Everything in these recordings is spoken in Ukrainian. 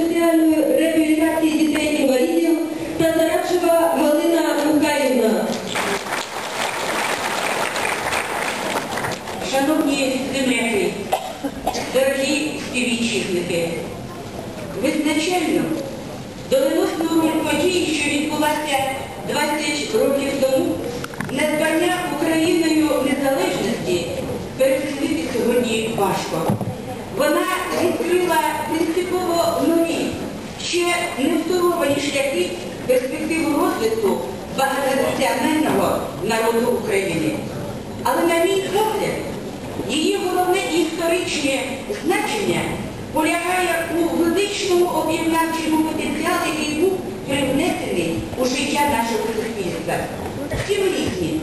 соціальної реабілітації дітей-інвалідів Тазарачева Галина Михайлівна. Шановні земляки, дорогі співвітчизники, визначально доленосною події, що відбулася 20 років тому, надбання Україною незалежності переселити сьогодні важко. Вона відкрила принципово нові, ще не второвані шляхи перспективу розвитку багатонаціонального народу України. Але на мій погляд, її головне історичне значення полягає у величному об'єднавчому потенціалі, який був привнесений у життя нашого суспільства. Всі різні,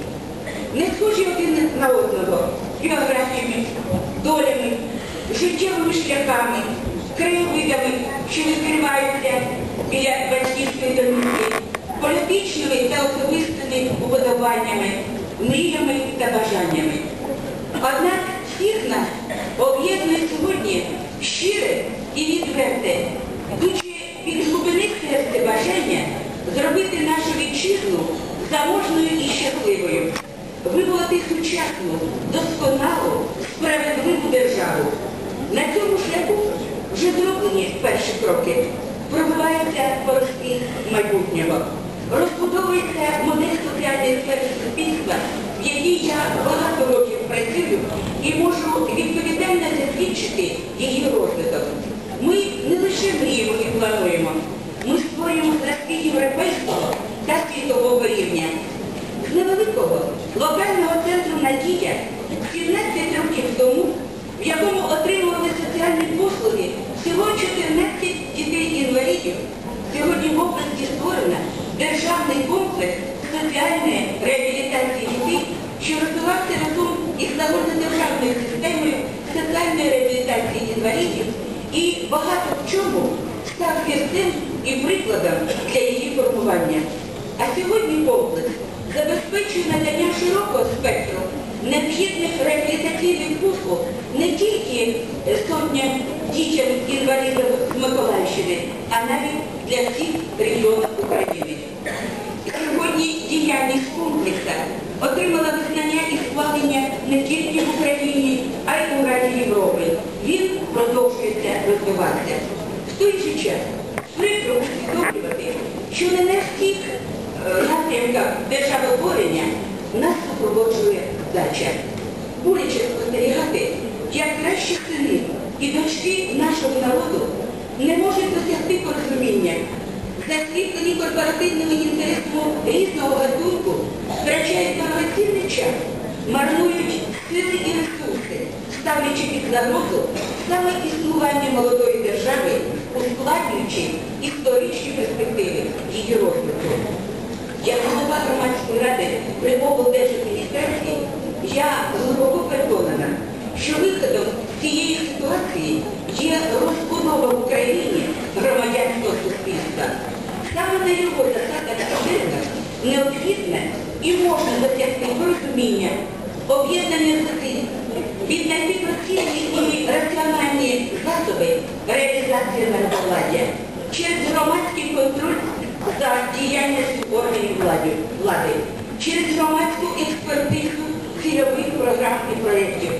не схожі один на одного біографіями, долями, життєвими шляхами, краєвидами, що відкриваються біля батьківської домівки, політичними та особистими уподобаннями, мріями та бажаннями. Однак всіх нас об'єднує сьогодні щире і відверте, йдучи від глибини серця бажання зробити нашу вітчизну заможною і щасливою, вибувати сучасну, досконалу, справедливу державу. На цьому шляху вже зроблені перші кроки. Пробивається порожки майбутнього. Розбудовується модель соціальної сфери суспільства, в якій я багато років працюю і можу відповідально засвідчити її розвиток. Ми реабілітації дітей, що розвивався разом із загальнодержавною системою соціальної реабілітації інвалідів і багато в чому став зірцем і прикладом для її формування. А сьогодні комплекс забезпечує надання широкого спектру необхідних реабілітаційних послуг не тільки сотням дітям інвалідів з Миколаївщини, а навіть для всіх регіонів України. Сьогодні діяльність комплексу отримала визнання і схвалення не тільки в Україні, а й у Раді Європи. Він продовжується розвиватися. В той же час прикро усвідомлювати, що не на всіх е, напрямках державотворення нас супроводжує дача. Боляче спостерігати, як кращі сини і дочки нашого народу не можуть досягти порозуміння, засліплені корпоративними інтересами марнують сили і ресурси, ставлячи під загрозу саме існування молодої держави, ускладнюючи історичні перспективи її розвитку. Як голова громадської ради при облдержадміністрації, я глибоко переконана, що виходом цієї ситуації є розбудова в Україні громадянського суспільства. Саме на його засадах об'єднання необхідне і можна досягти порозуміння, об'єднання зусиль, віднайти доцільні і раціональні засоби реалізації народовладдя через громадський контроль за діяльністю органів влади, через громадську експертизу цільових програм і проєктів,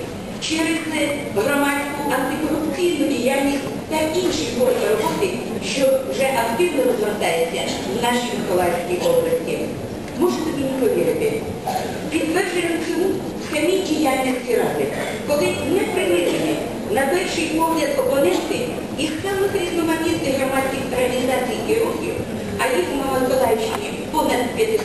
через громадську антикорупційну діяльність та інші форми роботи, що вже активно розгортається в нашій Миколаївській області. Можете мені повірити, цьому самі діяльності ради, коли не примирені на перший погляд опоненти їх самих різноманітних громадських організацій і рухів, а їх на Миколаївщині понад 500,